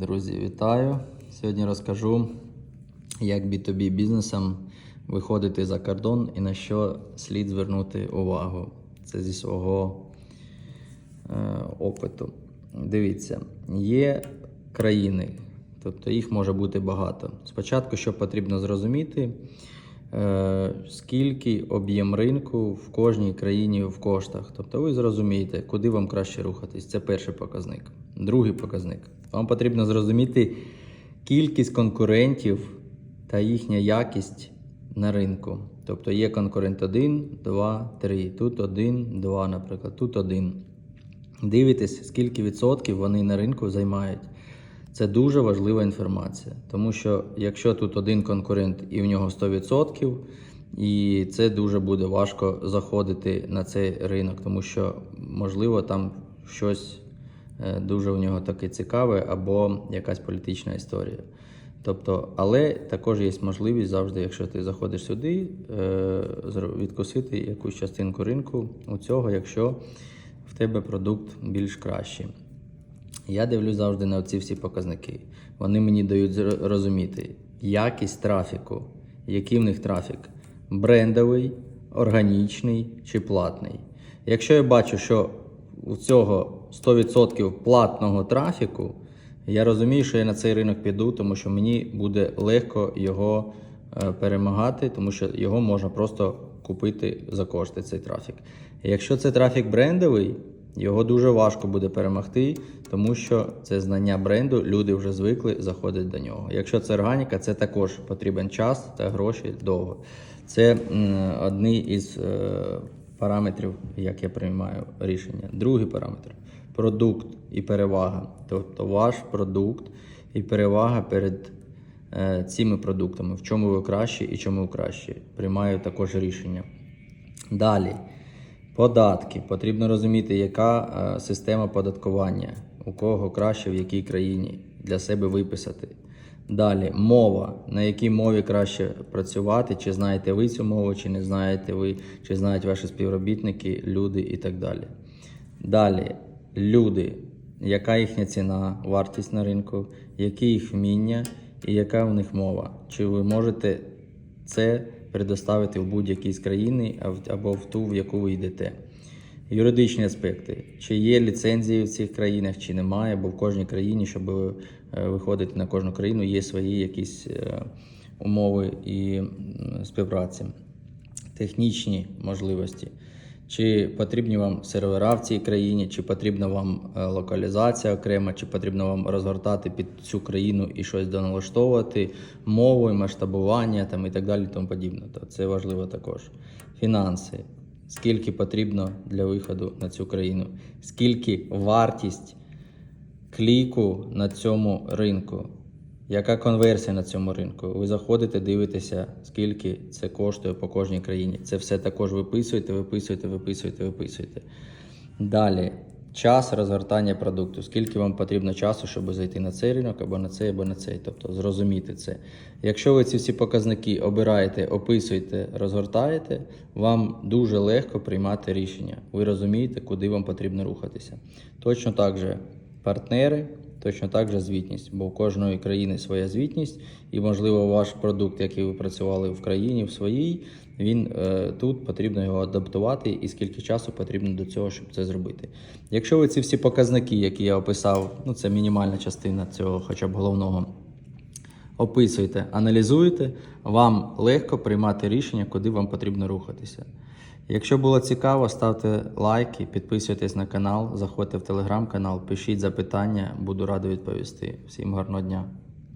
Друзі, вітаю! Сьогодні розкажу, як B2B бізнесам виходити за кордон і на що слід звернути увагу. Це зі свого е, опиту. Дивіться, є країни, тобто їх може бути багато. Спочатку, що потрібно зрозуміти, скільки об'єм ринку в кожній країні в коштах. Тобто ви зрозумієте, куди вам краще рухатись. Це перший показник. Другий показник. Вам потрібно зрозуміти кількість конкурентів та їхня якість на ринку. Тобто є конкурент 1, 2, 3. Тут 1, 2, наприклад, тут 1. Дивитесь, скільки відсотків вони на ринку займають. Це дуже важлива інформація, тому що якщо тут один конкурент і в нього 100%, і це дуже буде важко заходити на цей ринок, тому що можливо там щось е, дуже у нього таке цікаве або якась політична історія. Тобто, але також є можливість завжди, якщо ти заходиш сюди, е, відкусити якусь частинку ринку у цього, якщо в тебе продукт більш кращий. Я дивлюсь завжди на ці всі показники. Вони мені дають розуміти якість трафіку, який в них трафік брендовий, органічний чи платний. Якщо я бачу, що у цього 100% платного трафіку, я розумію, що я на цей ринок піду, тому що мені буде легко його е, перемагати, тому що його можна просто купити за кошти цей трафік. Якщо це трафік брендовий, його дуже важко буде перемогти, тому що це знання бренду, люди вже звикли заходять до нього. Якщо це органіка, це також потрібен час та гроші довго. Це одні із е, параметрів, як я приймаю рішення. Другий параметр продукт і перевага. Тобто ваш продукт і перевага перед е, цими продуктами, в чому ви кращі і чому ви кращі. Приймаю також рішення. Далі. Податки. Потрібно розуміти, яка е, система податкування, у кого краще, в якій країні для себе виписати. Далі мова, на якій мові краще працювати, чи знаєте ви цю мову, чи не знаєте ви, чи знають ваші співробітники, люди і так далі. Далі люди, яка їхня ціна, вартість на ринку, які їх вміння і яка в них мова. Чи ви можете це предоставити в будь-якій з країни або в ту, в яку ви йдете. Юридичні аспекти. Чи є ліцензії в цих країнах, чи немає, бо в кожній країні, щоб е, виходити на кожну країну, є свої якісь е, умови і співпраці. Технічні можливості. Чи потрібні вам сервера в цій країні, чи потрібна вам е, локалізація окрема, чи потрібно вам розгортати під цю країну і щось доналаштовувати, мову, масштабування там, і так далі, тому подібне. То це важливо також. Фінанси. Скільки потрібно для виходу на цю країну? Скільки вартість кліку на цьому ринку? Яка конверсія на цьому ринку? Ви заходите, дивитеся, скільки це коштує по кожній країні. Це все також виписуєте, виписуєте, виписуєте, виписуєте. Далі, час розгортання продукту. Скільки вам потрібно часу, щоб зайти на цей ринок, або на цей, або на цей. Тобто зрозуміти це. Якщо ви ці всі показники обираєте, описуєте, розгортаєте, вам дуже легко приймати рішення. Ви розумієте, куди вам потрібно рухатися. Точно так же партнери. Точно так же звітність, бо у кожної країни своя звітність, і можливо ваш продукт, який ви працювали в країні, в своїй, він е, тут потрібно його адаптувати, і скільки часу потрібно до цього, щоб це зробити. Якщо ви ці всі показники, які я описав, ну це мінімальна частина цього, хоча б головного, описуєте, аналізуєте, вам легко приймати рішення, куди вам потрібно рухатися. Якщо було цікаво, ставте лайки, підписуйтесь на канал, заходьте в телеграм-канал, пишіть запитання, буду радий відповісти. Всім гарного дня!